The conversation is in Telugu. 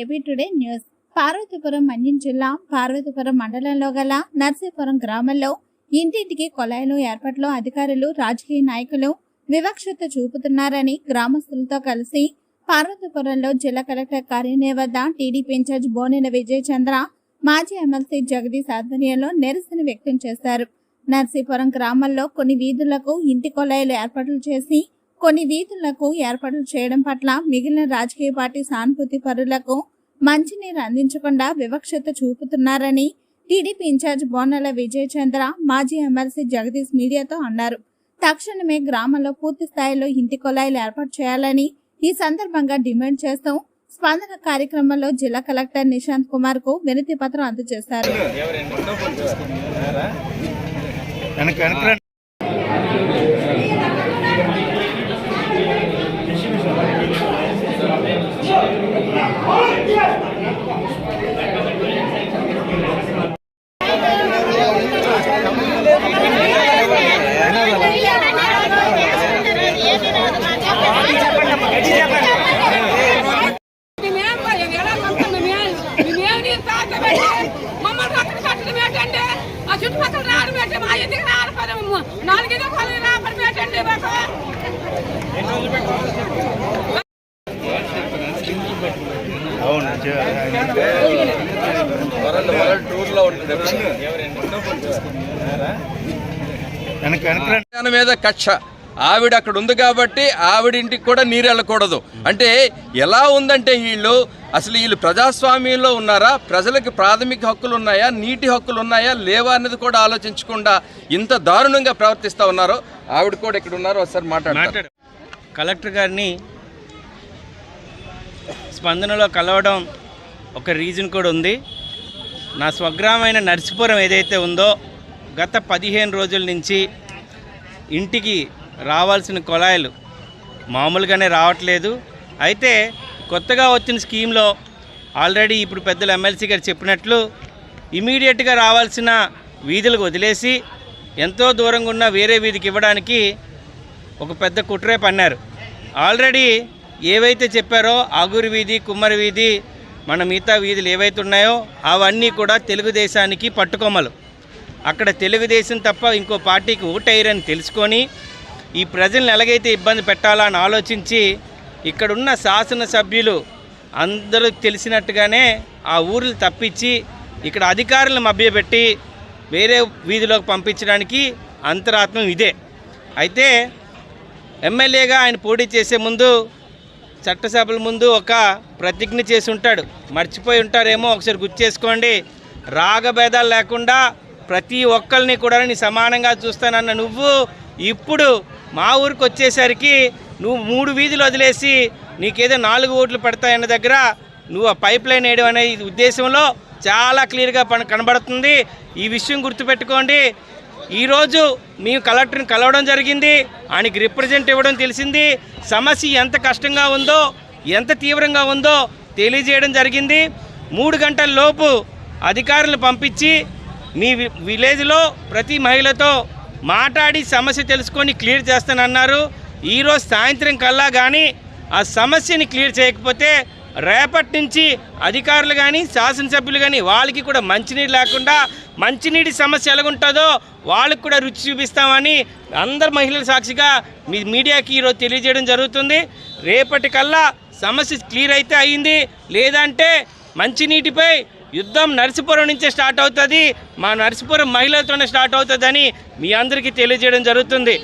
A B today news. Parvathipuram Manyam జిల్లా పార్వతీపురం మండలంలో గల నర్సీపురం గ్రామంలో ఇంటింటికి కొలాయిలు ఏర్పాట్లో అధికారులు రాజకీయ నాయకులు వివక్షత చూపుతున్నారని గ్రామస్తులతో కలిసి పార్వతీపురంలో జిల్లా కలెక్టర్ కార్యాలయం వద్ద TDP in charge Bonela Vijay Chandra మాజీ ఎమ్మెల్సీ జగదీష్ ఆధ్వర్యంలో నిరసన వ్యక్తం చేశారు. నర్సీపురం గ్రామంలో కొన్ని వీధులకు ఇంటి కొలాయిలు ఏర్పాట్లు చేసి కొన్ని వీధులకు ఏర్పాట్లు చేయడం పట్ల మిగిలిన రాజకీయ పార్టీ సానుభూతి పరులకు మంచినీరు అందించకుండా వివక్షత చూపుతున్నారని TDP in charge Bonela Vijay Chandra మాజీ ఎమ్మెల్సీ జగదీష్ మీడియాతో అన్నారు. తక్షణమే గ్రామంలో పూర్తి స్థాయిలో ఇంటి కొలాయిలు ఏర్పాటు చేయాలని ఈ సందర్భంగా డిమాండ్ చేస్తూ స్పందన కార్యక్రమంలో జిల్లా కలెక్టర్ నిశాంత్ కుమార్కు వినతి పత్రం అందజేశారు. వెనక వెనక రండి. మేమేం భయం? ఎలా పంపుతున్నాం మేము? మేమేం నీరు తాగబెట్టి మమ్మల్ని అక్కడ కట్టడం ఏంటండి? ఆ చుట్టుపక్కల రావడం ఏంటి? మా ఇంటికి నాలుగైదు మాకు? అవును చే- వెనక వెనక రండి. దాని మీద కక్ష ఆవిడ అక్కడ ఉంది కాబట్టి ఆవిడింటికి కూడా నీరు వెళ్ళకూడదు. అంటే ఎలా ఉందంటే వీళ్ళు అసలు వీళ్ళు ప్రజాస్వామ్యంలో ఉన్నారా? ప్రజలకు ప్రాథమిక హక్కులు ఉన్నాయా? నీటి హక్కులు ఉన్నాయా? లేవా అనేది కూడా ఆలోచించకుండా ఇంత దారుణంగా ప్రవర్తిస్తూ ఉన్నారో ఆవిడ కూడా ఇక్కడ ఉన్నారో ఒకసారి మాట్లాడారు కలెక్టర్ గారిని స్పందనలో కలవడం ఒక రీజన్ కూడా ఉంది. నా స్వగ్రామైన నర్సిపురం ఏదైతే ఉందో గత పదిహేను రోజుల నుంచి ఇంటికి రావాల్సిన కొలాయిలు మామూలుగానే రావట్లేదు. అయితే కొత్తగా వచ్చిన స్కీమ్లో ఆల్రెడీ ఇప్పుడు పెద్దలు ఎమ్మెల్సీ గారు చెప్పినట్లు ఇమీడియట్గా రావాల్సిన వీధులకు వదిలేసి ఎంతో దూరంగా ఉన్న వేరే వీధికి ఇవ్వడానికి ఒక పెద్ద కుట్రే పన్నారు. ఆల్రెడీ ఏవైతే చెప్పారో ఆగూరి వీధి కుమ్మరి వీధి మన మిగతా వీధులు ఏవైతే ఉన్నాయో అవన్నీ కూడా తెలుగుదేశానికి పట్టుకొమ్మలు. అక్కడ తెలుగుదేశం తప్ప ఇంకో పార్టీకి ఓటయ్యారని తెలుసుకొని ఈ ప్రజల్ని ఎలాగైతే ఇబ్బంది పెట్టాలని ఆలోచించి ఇక్కడున్న శాసనసభ్యులు అందరూ తెలిసినట్టుగానే ఆ ఊర్లు తప్పించి ఇక్కడ అధికారులను మభ్యపెట్టి వేరే వీధిలోకి పంపించడానికి అంతరాత్మం ఇదే. అయితే ఎమ్మెల్యేగా ఆయన పోటీ చేసే ముందు చట్టసభల ముందు ఒక ప్రతిజ్ఞ చేసి ఉంటాడు. మర్చిపోయి ఉంటారేమో ఒకసారి గుర్తు చేసుకోండి. రాగభేదాలు లేకుండా ప్రతి ఒక్కరిని కూడా నేను సమానంగా చూస్తానన్న నువ్వు ఇప్పుడు మా ఊరికి వచ్చేసరికి నువ్వు మూడు వీధులు వదిలేసి నీకేదో నాలుగు ఓట్లు పెడతాయన్న దగ్గర నువ్వు ఆ పైప్ లైన్ వేయడం అనే ఉద్దేశంలో చాలా క్లియర్గా పని కనబడుతుంది. ఈ విషయం గుర్తుపెట్టుకోండి. ఈరోజు మేము కలెక్టర్ని కలవడం జరిగింది. ఆయనకి రిప్రజెంట్ ఇవ్వడం తెలిసింది. సమస్య ఎంత కష్టంగా ఉందో ఎంత తీవ్రంగా ఉందో తెలియజేయడం జరిగింది. మూడు గంటల లోపు అధికారులు పంపించి మీ విలేజ్లో ప్రతి మహిళతో మాట్లాడి సమస్య తెలుసుకొని క్లియర్ చేస్తానన్నారు. ఈరోజు సాయంత్రం కల్లా కానీ ఆ సమస్యని క్లియర్ చేయకపోతే రేపటి నుంచి అధికారులు కానీ శాసనసభ్యులు కానీ వాళ్ళకి కూడా మంచినీరు లేకుండా మంచినీటి సమస్య ఎలాగుంటుందో వాళ్ళకి కూడా రుచి చూపిస్తామని అందరు మహిళల సాక్షిగా మీ మీడియాకి ఈరోజు తెలియజేయడం జరుగుతుంది. రేపటి కల్లా సమస్య క్లియర్ అయితే అయింది. లేదంటే మంచినీటిపై యుద్ధం నర్సీపురం నుంచే స్టార్ట్ అవుతుంది. మా నర్సీపురం మహిళలతోనే స్టార్ట్ అవుతుందని మీ అందరికీ తెలియజేయడం జరుగుతుంది.